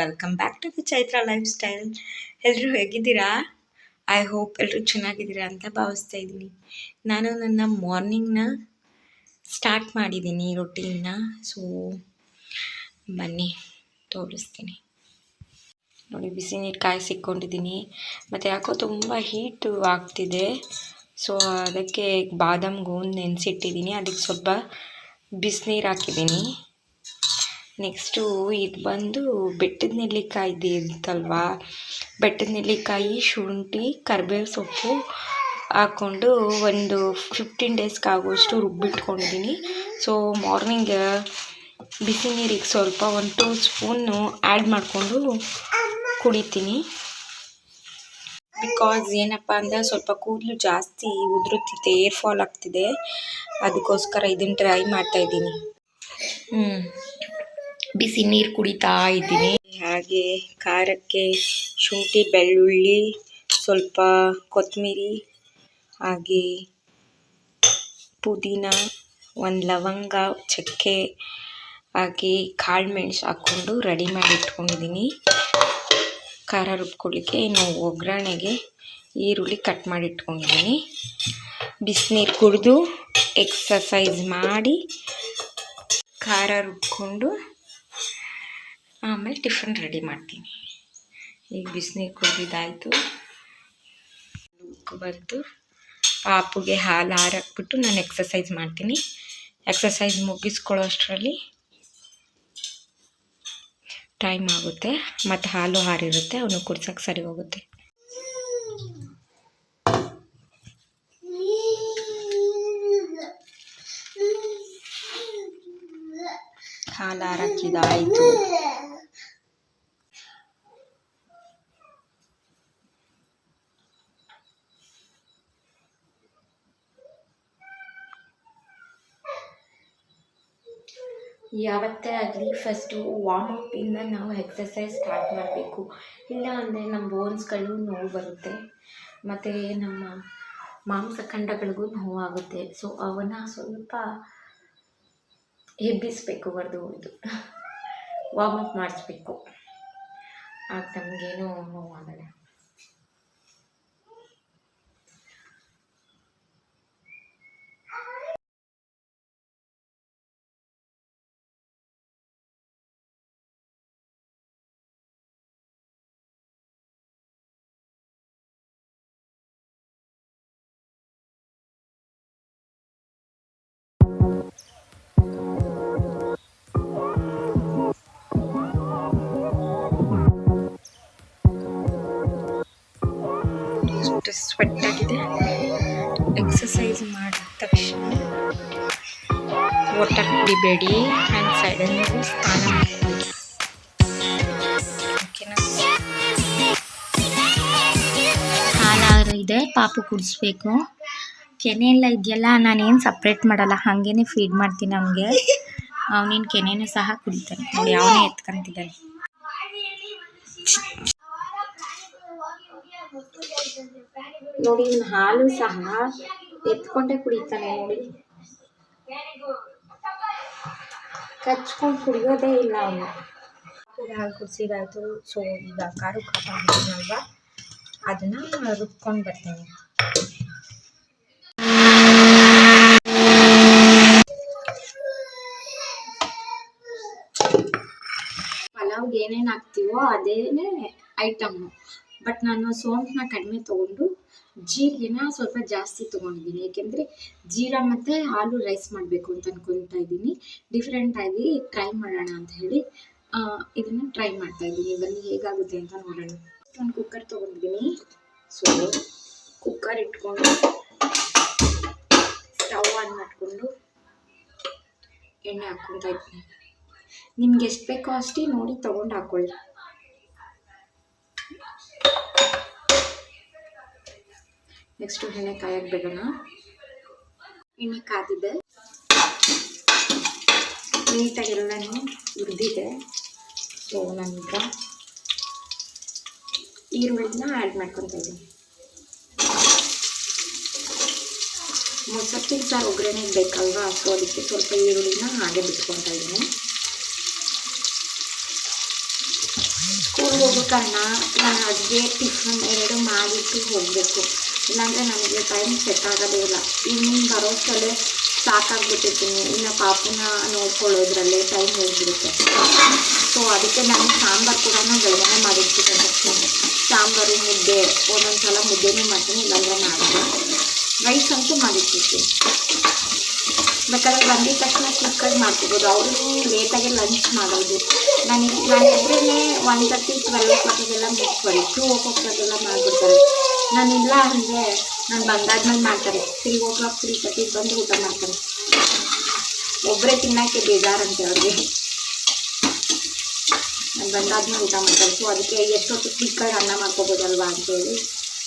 Welcome back to the Chaitra lifestyle ಎಲ್ಲರೂ ಹೇಗಿದ್ದೀರಾ? I hope ಎಲ್ಲರೂ ಚೆನ್ನಾಗಿದ್ದೀರಾ ಅಂತ ಭಾವಿಸ್ತಾ ಇದ್ದೀನಿ. ನಾನು ನನ್ನ ಮಾರ್ನಿಂಗ್ನ ಸ್ಟಾರ್ಟ್ ಮಾಡಿದ್ದೀನಿ ರೊಟೀನ್ನ ಸೊ ಬನ್ನಿ, ತೋರಿಸ್ತೀನಿ. ನೋಡಿ, ಬಿಸಿ ನೀರು ಕಾಯಿಸಿಕೊಂಡಿದ್ದೀನಿ. ಮತ್ತು ಯಾಕೋ ತುಂಬ ಹೀಟು ಆಗ್ತಿದೆ. ಸೊ ಅದಕ್ಕೆ ಬಾದಾಮ್ ಗೋಂದು ನೆನೆಸಿಟ್ಟಿದ್ದೀನಿ. ಅದಕ್ಕೆ ಸ್ವಲ್ಪ ಬಿಸಿನೀರು ಹಾಕಿದ್ದೀನಿ. ನೆಕ್ಸ್ಟು ಇದು ಬಂದು ಬೆಟ್ಟದ ನೆಲ್ಲಿಕಾಯಿ ಇರುತ್ತಲ್ವಾ ಬೆಟ್ಟದ ನೆಲ್ಲಿಕಾಯಿ, ಶುಂಠಿ, ಕರಿಬೇವು ಸೊಪ್ಪು ಹಾಕ್ಕೊಂಡು ಒಂದು ಫಿಫ್ಟೀನ್ ಡೇಸ್ಗೆ ಆಗುವಷ್ಟು ರುಬ್ಬಿಟ್ಕೊಂಡಿದ್ದೀನಿ. ಸೊ ಮಾರ್ನಿಂಗ್ ಬಿಸಿ ನೀರಿಗೆ ಸ್ವಲ್ಪ ಒಂದು ಟೂ ಸ್ಪೂನು ಆ್ಯಡ್ ಮಾಡಿಕೊಂಡು ಕುಡಿತೀನಿ. ಬಿಕಾಸ್ ಏನಪ್ಪ ಅಂದರೆ ಸ್ವಲ್ಪ ಕೂದಲು ಜಾಸ್ತಿ ಉದುರುತ್ತಿದೆ ಏರ್ ಫಾಲ್ ಆಗ್ತಿದೆ. ಅದಕ್ಕೋಸ್ಕರ ಇದನ್ನು ಟ್ರೈ ಮಾಡ್ತಾಯಿದ್ದೀನಿ ಹ್ಞೂ ಬಿಸಿ ನೀರು ಕುಡಿತಾ ಇದ್ದೀನಿ. ಹಾಗೆ ಖಾರಕ್ಕೆ ಶುಂಠಿ, ಬೆಳ್ಳುಳ್ಳಿ, ಸ್ವಲ್ಪ ಕೊತ್ತಂಬರಿ ಹಾಗೆ ಪುದೀನ, ಒಂದು ಲವಂಗ, ಚಕ್ಕೆ, ಹಾಗೆ ಕಾಳು ಮೆಣಸು ಹಾಕ್ಕೊಂಡು ರೆಡಿ ಮಾಡಿ ಇಟ್ಕೊಂಡಿದ್ದೀನಿ. ಖಾರ ರುಬ್ಕೊಳ್ಳಿಕ್ಕೆ ಇನ್ನು ಒಗ್ಗರಣೆಗೆ ಈರುಳ್ಳಿ ಕಟ್ ಮಾಡಿ ಇಟ್ಕೊಂಡಿದ್ದೀನಿ. ಬಿಸಿನೀರು ಕುಡಿದು ಎಕ್ಸಸೈಸ್ ಮಾಡಿ ಖಾರ ರುಬ್ಕೊಂಡು ಆಮೇಲೆ ಟಿಫನ್ ರೆಡಿ ಮಾಡ್ತೀನಿ. ಈಗ ಬಿಸಿನೀರು ಉಕ್ಕು ಬಂತು. ಪಾಪುಗೆ ಹಾಲು ಹಾರಾಕ್ಬಿಟ್ಟು ನಾನು ಎಕ್ಸಸೈಸ್ ಮಾಡ್ತೀನಿ. ಎಕ್ಸಸೈಸ್ ಮುಗಿಸ್ಕೊಳ್ಳೋ ಅಷ್ಟರಲ್ಲಿ ಟೈಮ್ ಆಗುತ್ತೆ. ಮತ್ತು ಹಾಲು ಹಾರಿರುತ್ತೆ, ಅವನು ಕುಡ್ಸೋಕ್ಕೆ ಸರಿ ಹೋಗುತ್ತೆ. ಹಾಲು ಹಾರಾಕಿದಾಯಿತು ಯಾವತ್ತೇ ಆಗಲಿ ಫಸ್ಟು ವಾರ್ಮ್ ಅಪ್ಪಿಂದ ನಾವು ಎಕ್ಸಸೈಸ್ ಸ್ಟಾರ್ಟ್ ಮಾಡಬೇಕು. ಇಲ್ಲ ಅಂದರೆ ನಮ್ಮ ಬೋನ್ಸ್ಗಳು ನೋವು ಬರುತ್ತೆ. ಮತ್ತು ನಮ್ಮ ಮಾಂಸಖಂಡಗಳಿಗೂ ನೋವಾಗುತ್ತೆ ಸೊ ಅವನ್ನ ಸ್ವಲ್ಪ ಎಬ್ಬಿಸಬೇಕು ಹೊರದು ಇದು ವಾಮಪ್ ಮಾಡಿಸ್ಬೇಕು. ಆಗ ನಮಗೇನೂ ನೋವಾಗಲ್ಲ ಎಷ್ಟು ಸ್ವೆಟ್ ಆಗಿದೆ. ಎಕ್ಸಸೈಸ್ ಮಾಡಿದ ತಕ್ಷಣ ವಾಟರ್ ಕುಡಿಬೇಡಿ ಹ್ಯಾಂಡ್ ಸೈಡಲ್ಲಿ ಸ್ನಾನ ಮಾಡಿ ಓಕೆನಾ ಇದೆ, ಪಾಪು ಕುಡಿಸ್ಬೇಕು. ಕೆನೆ ಎಲ್ಲ ಇದೆಯಲ್ಲ, ನಾನೇನು ಸಪ್ರೇಟ್ ಮಾಡಲ್ಲ, ಹಾಗೇನೆ ಫೀಡ್ ಮಾಡ್ತೀನಿ ಅವನಿಗೆ. ಅವನೇನು ಕೆನೆನೂ ಸಹ ಕುಡಿತಾನೆ. ನೋಡಿ, ಅವನೇ ಎತ್ಕೊಂತಿದ್ದಾನೆ. ನೋಡಿ, ಇವ್ನ ಹಾಲು ಸಹ ಎತ್ಕೊಂಡೆ ಕುಡಿತಾನೆ ನೋಡಿ. ಕಚ್ಕೊಂಡು ಕುಡಿಯೋದೇ ಇಲ್ಲ ಅವನು. ಹಾಲು ಕುಡಿಸಿದಾಯ್ತು ಸೊ ಈಗ ಕಾರು ಕಾಪಾಡ್ತೀನಲ್ವ ಅದನ್ನ ರುಬ್ಕೊಂಡು ಬರ್ತೀನಿ. ಪಲಾವ್ಗೆ ಏನೇನು ಹಾಕ್ತೀವೋ ಅದೇನೇ ಐಟಮ್ಮು. ಬಟ್ ನಾನು ಸೋಂಪನ್ನ ಕಡಿಮೆ ತೊಗೊಂಡು ಜೀರಿಗೆನ ಸ್ವಲ್ಪ ಜಾಸ್ತಿ ತೊಗೊಂಡಿದ್ದೀನಿ. ಏಕೆಂದರೆ ಜೀರಾ ಮತ್ತು ಆಲೂ ರೈಸ್ ಮಾಡಬೇಕು ಅಂತ ಅನ್ಕೊತಾ ಇದ್ದೀನಿ. ಡಿಫ್ರೆಂಟಾಗಿ ಟ್ರೈ ಮಾಡೋಣ ಅಂತ ಹೇಳಿ ಇದನ್ನು ಟ್ರೈ ಮಾಡ್ತಾ ಇದ್ದೀನಿ. ಬನ್ನಿ, ಹೇಗಾಗುತ್ತೆ ಅಂತ ನೋಡೋಣ. ಒಂದು ಕುಕ್ಕರ್ ತೊಗೊಂಡಿದ್ದೀನಿ. ಸೊ ಕುಕ್ಕರ್ ಇಟ್ಕೊಂಡು ಸ್ಟವ್ ಆನ್ ಮಾಡಿಕೊಂಡು ಎಣ್ಣೆ ಹಾಕ್ಕೊತಾ ಇದ್ದೀನಿ. ನಿಮ್ಗೆ ಎಷ್ಟು ಬೇಕೋ ಅಷ್ಟೇ ನೋಡಿ ತೊಗೊಂಡು ಹಾಕ್ಕೊಳ್ಳಿ ನೆಕ್ಸ್ಟು ಎಣ್ಣೆ ಕಾಯಕ್ಕೆ ಬಿಡೋಣ. ಎಣ್ಣೆ ಕಾದಿದೆ. ನೀಟಾಗಿ ಎಲ್ಲನೂ ಹುರಿದಿದೆ. ಸೊ ನಾನೀಗ ಈರುಳ್ಳಿನ ಆ್ಯಡ್ ಮಾಡ್ಕೊತಾ ಇದ್ದೀನಿ ಮೊಸತ್ತಿನ ಸಾರು ಒಗ್ಗರಣೆ ಬೇಕಲ್ವಾ? ಸೊ ಅದಕ್ಕೆ ಸ್ವಲ್ಪ ಈರುಳ್ಳಿನ ಹಾಗೆ ಬಿಟ್ಕೊತಾ ಇದ್ದೀನಿ ಸ್ಕೂಲ್ ಹೋಗೋ ನಾನು ಅಡುಗೆ ಟಿಫನ್ ಎರಡು ಮಾಡಿಟ್ಟು ಹೋಗಬೇಕು. ಇಲ್ಲಾಂದರೆ ನನಗೆ ಟೈಮ್ ಸೆಟ್ ಆಗೋದೇ ಇಲ್ಲ. ಈವ್ನಿಂಗ್ ಬರೋಷ್ಟಲ್ಲೇ ಸಾಕಾಗ್ಬಿಟ್ಟಿರ್ತೀನಿ ಇನ್ನು ಪಾಪನ ನೋಡ್ಕೊಳ್ಳೋದ್ರಲ್ಲೇ ಟೈಮ್ ಹೋಗ್ಬಿಡುತ್ತೆ. ಸೊ ಅದಕ್ಕೆ ನಾನು ಸಾಂಬಾರು ಕೂಡ ಬೆಳಗ್ಗೆ ಮಾಡಿರ್ತೀನಿ ಸಾಂಬಾರು, ಮುದ್ದೆ ಒಂದೊಂದು ಸಲ ಮುದ್ದೆನೂ ಮಾಡ್ತೀನಿ, ಇಲ್ಲಾಂದರೆ ಮಾಡಿದೆ ರೈಸ್ ಅಂತೂ ಮಾಡಿಟ್ಟಿರ್ತೀನಿ ಬೇಕಾದ್ರೆ ಬಂದಿದ ತಕ್ಷಣ ಕುಕ್ಕರ್ ಮಾಡ್ತಿರ್ಬೋದು ಅವರು ಲೇಟಾಗಿ ಲಂಚ್ ಮಾಡೋದು. ನನಗೆ ನಾನು ಇದ್ರೇ ಒನ್ ತರ್ಟಿ ಟ್ವೆಲ್ ಓ ಕ್ಲಾಕಿಗೆಲ್ಲ ಮುಗಿಸ್ಬಾರಿ ಟೂ ಓ ಮಾಡಿಬಿಡ್ತಾರೆ. ನಾನಿಲ್ಲ ಅಂದರೆ ನಾನು ಬಂದಾದ್ಮೇಲೆ ಮಾಡ್ತಾರೆ. ತ್ರೀ ಓ ಕ್ಲಾಕ್ ತ್ರೀ ತರ್ಟಿಗೆ ಬಂದು ಊಟ ಮಾಡ್ತಾರೆ. ಒಬ್ಬರೇ ತಿನ್ನೋಕ್ಕೆ ಬೇಜಾರಂತೆ ಅವ್ರಿಗೆ. ನಾನು ಬಂದಾದ್ಮೇಲೆ ಊಟ ಮಾಡ್ತಾರೆ. ಸೊ ಅದಕ್ಕೆ ಎಷ್ಟೊತ್ತು ಕ್ವಿಕ್ಕಾಗಿ ಅನ್ನ ಮಾಡ್ಕೋಬೋದಲ್ವಾ ಅಂತೇಳಿ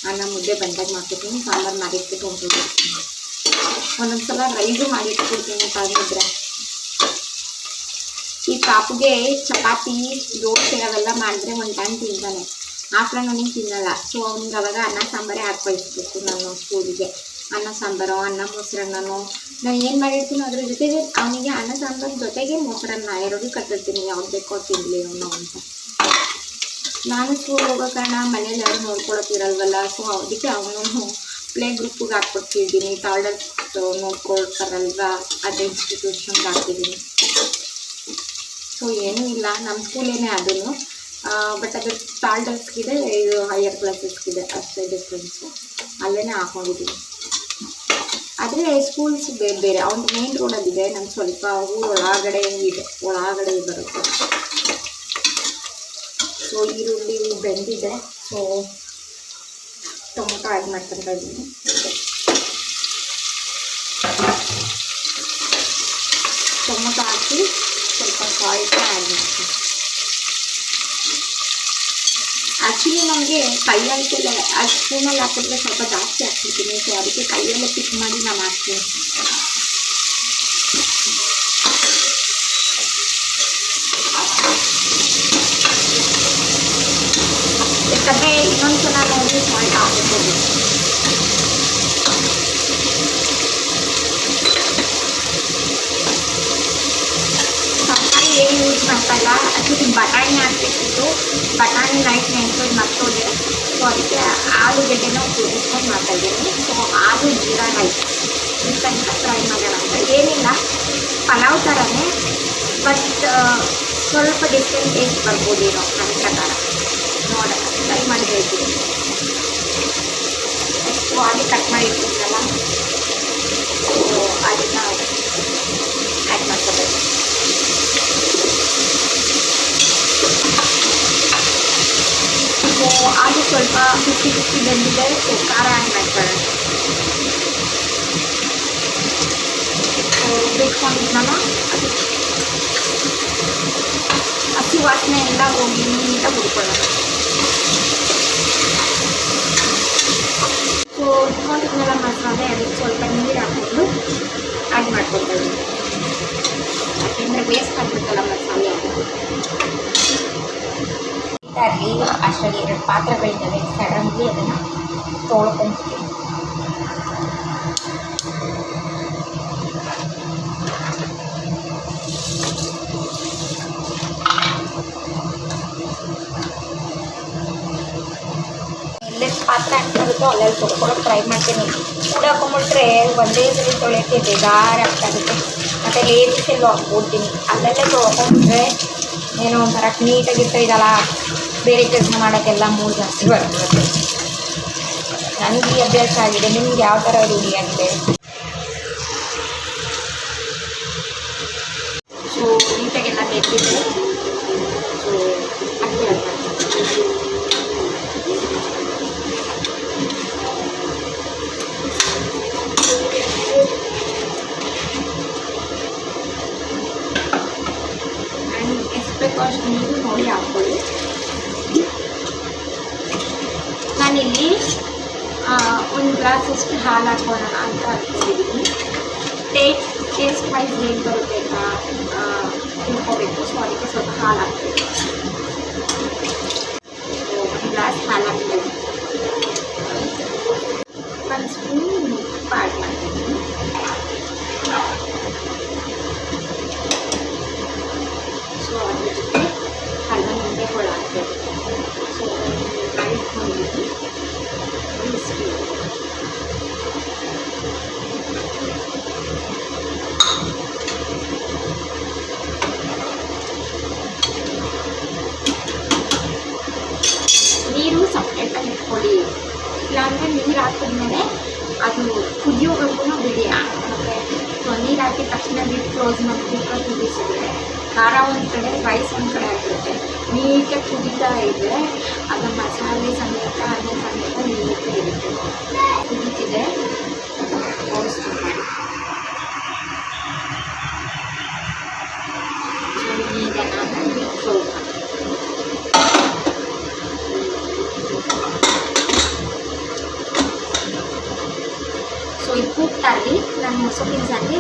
ಅನ್ನ ಮುದ್ದೆ ಬಂದಾಗ ಮಾಡ್ಕೊತೀನಿ ಸಾಂಬಾರು ಮಾಡಿಟ್ಬಿಟ್ಟು ಹೊಂಟೋಗ್ತೀನಿ ಒಂದೊಂದು ಸಲ ರೈಸು ಮಾಡಿಟ್ಬಿಡ್ತೀನಿ ಟೈಮ್ ಈ ಪಾಪುಗೆ ಚಪಾತಿ, ದೋಸೆ ಅವೆಲ್ಲ ಮಾಡಿದ್ರೆ ಒಂದು ಟೈಮ್ ತಿಂತಾನೆ. ಆಫ್ಟರ್ ನನಗೆ ತಿನ್ನಲ್ಲ. ಸೊ ಅವ್ನಿಗೆ ಅವಾಗ ಅನ್ನ ಸಾಂಬಾರೇ ಹಾಕಿ ನಾನು ಸ್ಕೂಲಿಗೆ. ಅನ್ನ ಸಾಂಬಾರು, ಅನ್ನ ಮೊಸರನ್ನನು ನಾನು ಏನು ಮಾಡಿರ್ತೀನಿ ಅದ್ರ ಜೊತೆಗೆ ಅವನಿಗೆ ಅನ್ನ ಸಾಂಬಾರು ಜೊತೆಗೆ ಮೊಸರನ್ನ ಎರಡೂ ಕಟ್ಟಿರ್ತೀನಿ. ಯಾವ್ದು ಬೇಕೋ ತಿನ್ನಲಿ ಅವನು ಅಂತ. ನಾನು ಸ್ಕೂಲ್ ಹೋಗೋ ಕಾರಣ ಮನೇಲಿ ಯಾರು ನೋಡ್ಕೊಳಕ್ಕಿರಲ್ವಲ್ಲ ಸೊ ಅದಕ್ಕೆ ಅವನು ಪ್ಲೇ ಗ್ರೂಪಿಗೆ ಹಾಕ್ಕೊಡ್ತಿದ್ದೀನಿ. ಟಾಯ್ಲೆಟ್ ನೋಡ್ಕೊಳ್ತಾರಲ್ವ? ಅದೇ ಇನ್ಸ್ಟಿಟ್ಯೂಷನ್ಗೆ ಹಾಕ್ತಿದ್ದೀನಿ ಸೊ ಏನೂ ಇಲ್ಲ. ನಮ್ಮ ಸ್ಕೂಲೇನೇ ಅದನ್ನು ಬಟ್ ಅದು ಟಾಲ್ಡರ್ಸ್ಗಿದೆ ಇದು ಹೈಯರ್ ಕ್ಲಾಸಸ್ಗಿದೆ ಅಷ್ಟೇ ಡಿಫ್ರೆನ್ಸು ಅಲ್ಲೇ ಹಾಕೊಂಡಿದ್ದೀನಿ. ಆದರೆ ಸ್ಕೂಲ್ಸ್ ಬೇರೆ ಬೇರೆ, ಅವ್ನು ಮೇನ್ ರೋಡಲ್ಲಿದೆ ನಮ್ಮ ಸ್ವಲ್ಪ ಊರು ಒಳಗಡೆ ಇದೆ, ಒಳಗಡೆ ಬರುತ್ತೆ. ಸೊ ಈರುಳ್ಳಿ ಬೆಂದಿದೆ ಸೊ ಟೊಮೊಟೊ ಆ್ಯಡ್ ಮಾಡ್ಕೊತಾ ಇದ್ದೀನಿ. ಟೊಮೊಟೊ ಹಾಕಿ ಸ್ವಲ್ಪ ಸಾಲ್ಟ್ ಆ್ಯಡ್ ಮಾಡ್ತೀನಿ. ಆ್ಯಕ್ಚುಲಿ ನನಗೆ ಕೈಯಂತೆಲ್ಲ ಅದು ಸ್ಪೂನಲ್ಲಿ ಹಾಕಿದ್ರೆ ಸ್ವಲ್ಪ ಜಾಸ್ತಿ ಹಾಕ್ಬಿಡ್ತೀನಿ ಸೊ ಅದಕ್ಕೆ ಕೈಯಲ್ಲೇ ಪಿಕ್ ಮಾಡಿ ನಾನು ಹಾಕ್ತೀನಿ ಯಾಕಂದರೆ ಇನ್ನೊಂದು ಸಲ ನೋಡಿ ಸಾಲ್ಟ್ ಹಾಕ್ಬೋದು ತರಕಾರಿ ಏನು ಯೂಸ್ ಮಾಡ್ತಾ ಇಲ್ಲ ಆ್ಯಕ್ಚುಲಿ ಬಟಾಣಿ ಹಾಕ್ಬೇಕಿತ್ತು ಬಟಾಣಿ ರೈಸ್ ನೆನ್ಸೋದು ಮರ್ತೋದೆ. ಸೊ ಅದಕ್ಕೆ ಆಲೂಗಡ್ಡೆನ ಉಪಯೋಗಿಸ್ಕೊಂಡು ಮಾಡ್ತಾ ಇದ್ದೀನಿ. ಸೊ ಆಲು ಜೀರಾ ರೈಸ್ ಇಷ್ಟಂತ ಫ್ರೈ ಮಾಡೋಣ ಅಂತ. ಏನಿಲ್ಲ, ಪಲಾವ್ ಥರನೇ ಬಟ್ ಸ್ವಲ್ಪ ಡಿಫ್ರೆಂಟ್ ಟೇಸ್ಟ್ ಬರ್ಬೋದೇನೋ ನನ್ನ ಪ್ರಕಾರ ನೋಡೋಣ ಟ್ರೈ ಮಾಡಿ ಹೇಳ್ತೀನಿ ಎಷ್ಟು ಆಗಿ ಕಟ್ ಮಾಡಿ ಇಟ್ಟಿದ್ನಲ್ಲ ಸೊ ಅದನ್ನ ಆ್ಯಡ್ ಮಾಡ್ಕೋಬೇಕು ಸೊ ಅದು ಸ್ವಲ್ಪ ಫಿಫ್ಟಿ ಫಿಫ್ಟಿ ಬಂದಿದೆ ಸೊ ಖಾರ ಆ್ಯಡ್ ಮಾಡ್ಕೊಳ್ಳೋಣ ಸೊ ರುಬ್ಬಿಟ್ಕೊಂಡಿದ್ನಲ್ಲ ಅದು ಹಸಿ ವಾಸನೆ ಎಲ್ಲ ಹೋಗಿ ನೀಟಾಗಿ ಹುಡ್ಕೊಳ್ಳೋಣ ಸೊ ಇಟ್ಕೊಂಡಿದ್ನೆಲ್ಲ ಮಸಾಲೆ ಅದಕ್ಕೆ ಸ್ವಲ್ಪ ನೀರು ಹಾಕ್ಕೊಂಡು ಆ್ಯಡ್ ಮಾಡ್ಕೊತಾ ಇದ್ದೀನಿ ಯಾಕೆಂದರೆ ವೇಸ್ಟ್ ಆಗಿಬಿಡ್ತಲ್ಲ ಮಸಾಲೆ ಅದು ಅಲ್ಲಿ ಅಷ್ಟರಲ್ಲಿ ಎರಡು ಪಾತ್ರೆಗಳಿದ್ದಾವೆ ಸಡನ್ಲಿ ಅದನ್ನು ತೊಳ್ಕೊಂತೀನಿ ಎಲ್ಲೆಲ್ಲಿ ಪಾತ್ರೆ ಹಾಕ್ತಾರುತ್ತೋ ಅಲ್ಲೆಲ್ಲಿ ತೊಳ್ಕೊಳಕ್ಕೆ ಟ್ರೈ ಮಾಡ್ತೀನಿ. ಕೂಡ ಹಾಕೊಂಬಿಟ್ರೆ ಒಂದೇ ಸರಿ ತೊಳೆಯೋಕ್ಕೆ ಬೇಜಾರಾಗ್ತಾಗುತ್ತೆ ಮತ್ತು ಲೇಜಿಸೆಲ್ಲೂ ಹಾಕ್ಬಿಡ್ತೀನಿ. ಅಲ್ಲೆಲ್ಲ ತೊಳ್ಕೊಂಡ್ರೆ ಏನೋ ಒಂಥರ ನೀಟಾಗಿರ್ತಾ ಇದಲ್ಲ. ಬೇರೆ ಕೆಲಸ ಮಾಡೋಕ್ಕೆಲ್ಲ ಮೂರು ಜಾಸ್ತಿ ಬರುತ್ತೆ. ನನಗೆ ಅಭ್ಯಾಸ ಆಗಿದೆ. ನಿಮ್ಗೆ ಯಾವ ಥರ ರೂಢಿ ಆಗಿದೆ? ಸೊ ನೀಟಾಗೆಲ್ಲ ತೆಗೆದಿದೆ ಸೊ ಒಂದು ಗ್ಲಾಸಷ್ಟು ಹಾಲು ಹಾಕೋಣ ಅಂತ ಅಂದ್ಕೊಂಡಿದ್ದೀನಿ ಟೇಸ್ಟ್ ಟೇಸ್ಟ್ ವೈಸ್ ಏನು ಬರುತ್ತೆ ಅಂತ ತಿಳ್ಕೊಬೇಕು ಸೊ ಅದಕ್ಕೆ ಸ್ವಲ್ಪ ಹಾಲು ಹಾಕ್ಬೇಕು ಒಂದು ಗ್ಲಾಸ್ ಹಾಲು ಹಾಕ್ತೀನಿ ಒಂದು ಸ್ಪೂನ್ ಉಪ್ಪು ಆ್ಯಡ್ ಮಾಡ್ತೀನಿ ಸೊ ಅದ್ರ ಜೊತೆ ಅಲ್ಲ ಮುಂದೆ ಹಾಕ್ಬೇಕು ಆದಮೇಲೆ ಅದು ಕುದಿಯೋವರೆಗೂ ಬಿಡಿ ಆಮೇಲೆ ಸೊ ನೀರು ಹಾಕಿದ ತಕ್ಷಣ ಲಿಡ್ ಕ್ಲೋಸ್ ಮಾಡಿ ಕುಕ್ಕರ್ ಕುದಿಸಿದ್ರೆ ಖಾರ ಒಂದು ಕಡೆ ರೈಸ್ ಒಂದು ಕಡೆ ಆಗಿರುತ್ತೆ ನೀಟಾಗಿ ಕುದೀತಾ ಇದ್ದರೆ ಅದು ಮಸಾಲೆ ಸಮೇತ ಅನ್ನ ಸಮೇತ ನೀಟಾಗಿರುತ್ತೆ ಕುದೀತಿದೆ ತೋರಿಸ್ತೀನಿ ಮಾಡಿ ಸೊ ಈಗ ನಾನು ಲಿಡ್ ಕ್ಲೋಸ್ ಮಾಡ್ತೀನಿ ಸೊ ಇದು ಕೂಗ್ತಾಗಿ ನಾನು ಮೊಸರಿನ ಸಾರಿಗೆ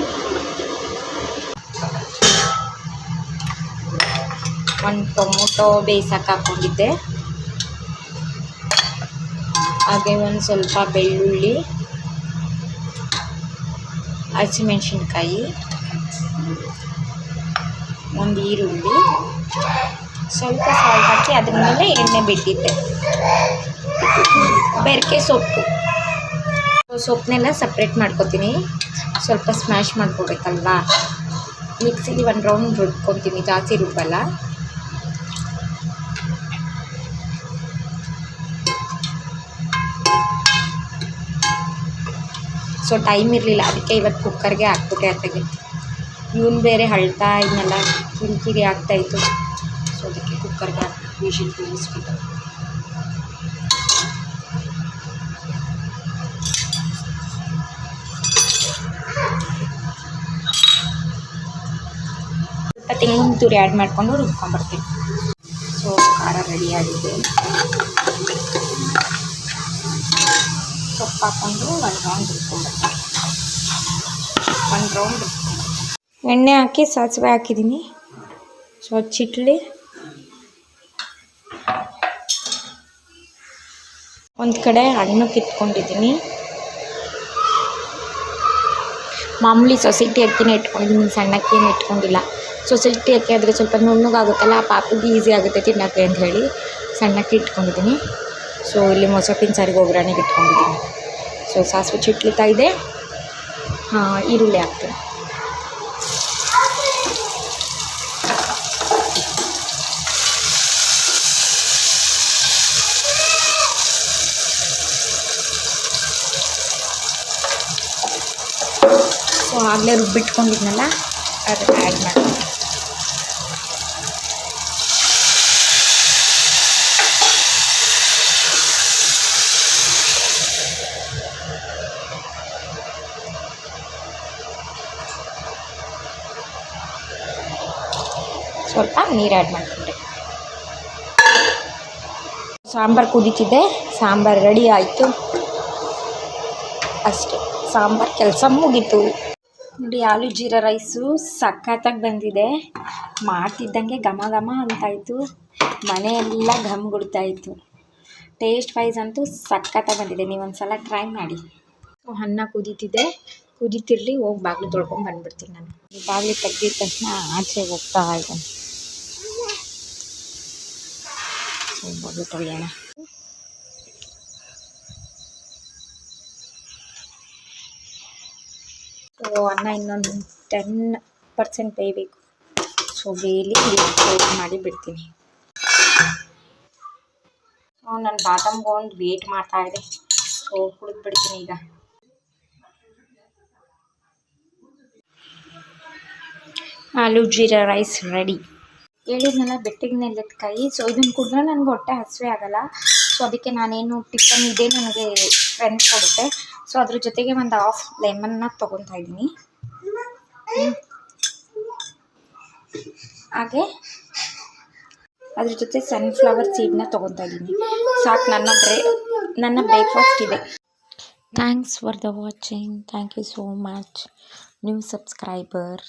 ಒಂದು ಟೊಮೊಟೊ ಬೇಯಿಸಕ್ಕೆ ಹಾಕ್ಕೊಂಡಿದ್ದೆ ಹಾಗೆ ಒಂದು ಸ್ವಲ್ಪ ಬೆಳ್ಳುಳ್ಳಿ, ಹಸಿಮೆಣಸಿನ್ಕಾಯಿ, ಒಂದು ಈರುಳ್ಳಿ, ಸ್ವಲ್ಪ ಸಾಲ್ಟ್ ಹಾಕಿ ಅದ್ರ ಮೇಲೆ ಎಣ್ಣೆ ಬಿಟ್ಟಿದ್ದೆ. ಬೆರಕೆ ಸೊಪ್ಪು. ಸೊಪ್ಪನ್ನೆಲ್ಲ ಸಪ್ರೇಟ್ ಮಾಡ್ಕೊತೀನಿ. ಸ್ವಲ್ಪ ಸ್ಮ್ಯಾಶ್ ಮಾಡ್ಕೋಬೇಕಲ್ವಾ? ಮಿಕ್ಸಿಗೆ ಒಂದು ರೌಂಡ್ ರುಬ್ಕೊತೀನಿ, ಜಾಸ್ತಿ ರುಬ್ಬಲ್ಲ. ಸೊ ಟೈಮ್ ಇರಲಿಲ್ಲ, ಅದಕ್ಕೆ ಇವತ್ತು ಕುಕ್ಕರ್ಗೆ ಹಾಕ್ಬಿಟ್ಟೆ ಅತ್ತಗೆ. ಇವನು ಬೇರೆ ಅಳ್ತಾ ಇದನ್ನೆಲ್ಲ ಕಿರಿಕಿರಿ ಆಗ್ತಾಯಿತ್ತು ಸೊ ಅದಕ್ಕೆ ಕುಕ್ಕರ್ಗೆ ಹಾಕಿ, ಮಿಷಿನ್ ಕೂರಿಸ್ಬಿಟ್ಟು ಸ್ವಲ್ಪ ತೆಂಗಿನ ತುರಿ ಆ್ಯಡ್ ಮಾಡಿಕೊಂಡು ರುಬ್ಕೊಂಬರ್ತೀನಿ ಸೊ ಖಾರ ರೆಡಿಯಾಗಿದೆ ಸೊಪ್ಪು ಹಾಕ್ಕೊಂಡು ಒಂದು ರೌಂಡ್ ಇಟ್ಕೊಂಡ್ಬಿಡ್ತೀನಿ ಒಂದು ರೌಂಡ್ ಎಣ್ಣೆ ಹಾಕಿ ಸಾಸಿವೆ ಹಾಕಿದ್ದೀನಿ. ಸೊ, ಚಿಟ್ಲಿ. ಒಂದು ಕಡೆ ಹಣ್ಣು ಕಿತ್ಕೊಂಡಿದ್ದೀನಿ. ಮಾಮೂಲಿ ಸೊಸೈಟಿ ಅಕ್ಕಿನೇ ಇಟ್ಕೊಂಡಿದ್ದೀನಿ, ಸಣ್ಣ ಅಕ್ಕಿನೇ ಇಟ್ಕೊಂಡಿಲ್ಲ. ಸೊಸೈಟಿ ಅಕ್ಕಿ ಆದರೆ ಸ್ವಲ್ಪ ನುಣ್ಣಗಾಗುತ್ತಲ್ಲ, ಆ ಪಾಪಿಗೆ ಈಸಿ ಆಗುತ್ತೆ ತಿನ್ನೋಕ್ಕೆ ಅಂತ ಹೇಳಿ ಸಣ್ಣಕ್ಕೆ ಇಟ್ಕೊಂಡಿದ್ದೀನಿ. ಸೊ, ಇಲ್ಲಿ ಮೊಸಪಿನ ಸಾರಿಗೆ ಒಗ್ಗರಣೆಗೆ ಇಟ್ಕೊಂಡಿದ್ದೀನಿ. ಸೊ ಸಾಸಿವೆ ಚಿಟ್ಲಿತಾ ಇದೆ. ಹಾಂ ಈರುಳ್ಳಿ ಹಾಕ್ತೀನಿ. ಆಗಲೇ ರುಬ್ಬಿಟ್ಕೊಂಡಿದ್ನಲ್ಲ ಅದಕ್ಕೆ ಆ್ಯಡ್ ಮಾಡ್ತೀನಿ ಸ್ವಲ್ಪ ನೀರು ಆ್ಯಡ್ ಮಾಡಿಕೊಂಡೆ ಸಾಂಬಾರು ಕುದೀತಿದ್ದೆ, ಸಾಂಬಾರು ರೆಡಿ ಆಯಿತು. ಅಷ್ಟೇ, ಸಾಂಬಾರು ಕೆಲಸ ಮುಗೀತು. ನೋಡಿ, ಆಲೂ ಜೀರಾ ರೈಸು ಸಖತ್ತಾಗಿ ಬಂದಿದೆ. ಮಾಡ್ತಿದ್ದಂಗೆ ಘಮ ಘಮ ಅಂತಾಯಿತು. ಮನೆಯೆಲ್ಲ ಗುಡ್ತಾಯಿತ್ತು ಟೇಸ್ಟ್ ವೈಸ್ ಅಂತೂ ಸಖತ್ತಾಗಿ ಬಂದಿದೆ. ನೀವು ಒಂದು ಸಲ ಟ್ರೈ ಮಾಡಿ ಅನ್ನ ಕುದೀತಿದ್ದೆ. ಕುದೀತಿರ್ಲಿ, ಹೋಗಿ ಬಾಗಿಲು ತೊಳ್ಕೊಂಡು ಬಂದ್ಬಿಡ್ತೀನಿ ನಾನು. ಬಾಗಿಲು ತೆಗ್ದಿದ ತಕ್ಷಣ ಆಚೆ ಹೋಗ್ತಾ ಇದ್ದೇನೆ. ಬಾಗಿಲು ತೊಳೆಯೋಣ ಸೊ ಅನ್ನ ಇನ್ನೊಂದು ಟೆನ್ ಪರ್ಸೆಂಟ್ ಬೇಯಬೇಕು. ಸೊ ಬೇಯಲಿ ಮಾಡಿ ಬಿಡ್ತೀನಿ. ಸೊ ನಾನು ಬಾದಾಮ್ಗೆ ಒಂದು ವೇಟ್ ಮಾಡ್ತಾ ಇದೆ. ಸೊ ಬಿಡ್ತೀನಿ ಈಗ. ಆಲೂ ಜೀರಾ ರೈಸ್ ರೆಡಿ ಹೇಳಿದ್ನಲ್ಲ ಬೆಟ್ಟಿಗೆ ಕೈ. ಸೊ ಇದನ್ನು ಕುಡಿದ್ರೆ ನನಗೆ ಹೊಟ್ಟೆ ಹಸಿವೆ ಆಗಲ್ಲ. ಸೊ ಅದಕ್ಕೆ ನಾನೇನು ಟಿಫನ್ ಇದೆ ನನಗೆ ಫ್ರೆಂಡ್ಸ್ ಕೊಡುತ್ತೆ. ಸೊ ಅದ್ರ ಜೊತೆಗೆ ಒಂದು ಹಾಫ್ ಲೆಮನ್ನ ತೊಗೊತಾ ಇದ್ದೀನಿ. ಹಾಗೆ ಅದ್ರ ಜೊತೆ ಸನ್ಫ್ಲವರ್ ಸೀಡ್ನ ತೊಗೊತಾ ಇದ್ದೀನಿ. ಸಾಕು, ನನ್ನ ಬ್ರೇ, ನನ್ನ ಬ್ರೇಕ್ಫಾಸ್ಟ್ ಇದೆ. Thanks for the watching thank you so much new subscriber